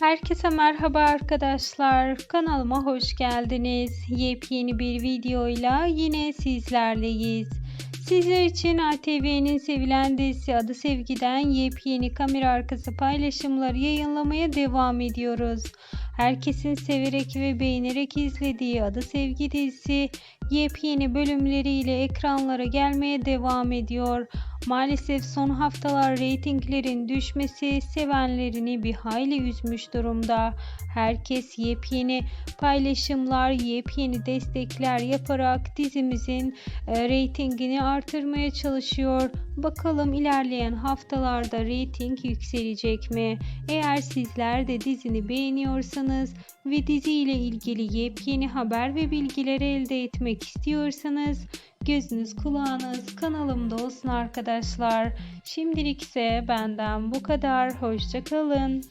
Herkese merhaba arkadaşlar. Kanalıma hoş geldiniz. Yepyeni bir videoyla yine sizlerleyiz. Sizler için ATV'nin sevilen dizisi Adı Sevgi'den yepyeni kamera arkası paylaşımları yayınlamaya devam ediyoruz. Herkesin severek ve beğenerek izlediği Adı Sevgi dizisi yepyeni bölümleriyle ekranlara gelmeye devam ediyor. Maalesef son haftalar reytinglerin düşmesi sevenlerini bir hayli üzmüş durumda. Herkes yepyeni paylaşımlar, yepyeni destekler yaparak dizimizin e, reytingini artırmaya çalışıyor. Bakalım ilerleyen haftalarda reyting yükselecek mi? Eğer sizler de dizini beğeniyorsanız ve dizi ile ilgili yepyeni haber ve bilgileri elde etmek istiyorsanız gözünüz kulağınız kanalımda olsun arkadaşlar. Şimdilik ise benden bu kadar. Hoşçakalın.